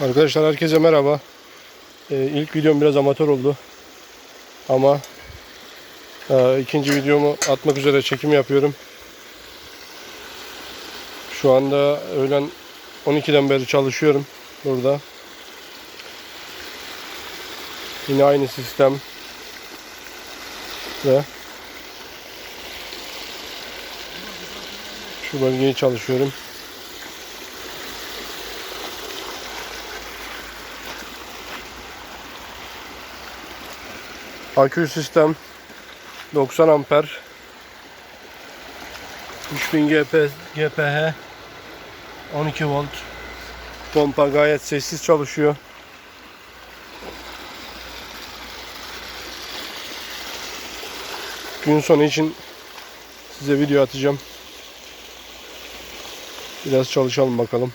Arkadaşlar herkese merhaba. Ee, ilk videom biraz amatör oldu. Ama e, ikinci videomu atmak üzere çekim yapıyorum. Şu anda öğlen 12'den beri çalışıyorum burada. Yine aynı sistem ve şu bölgeyi çalışıyorum. Akü sistem 90 amper 3000 GP, GPH 12 volt pompa gayet sessiz çalışıyor. Gün sonu için size video atacağım. Biraz çalışalım bakalım.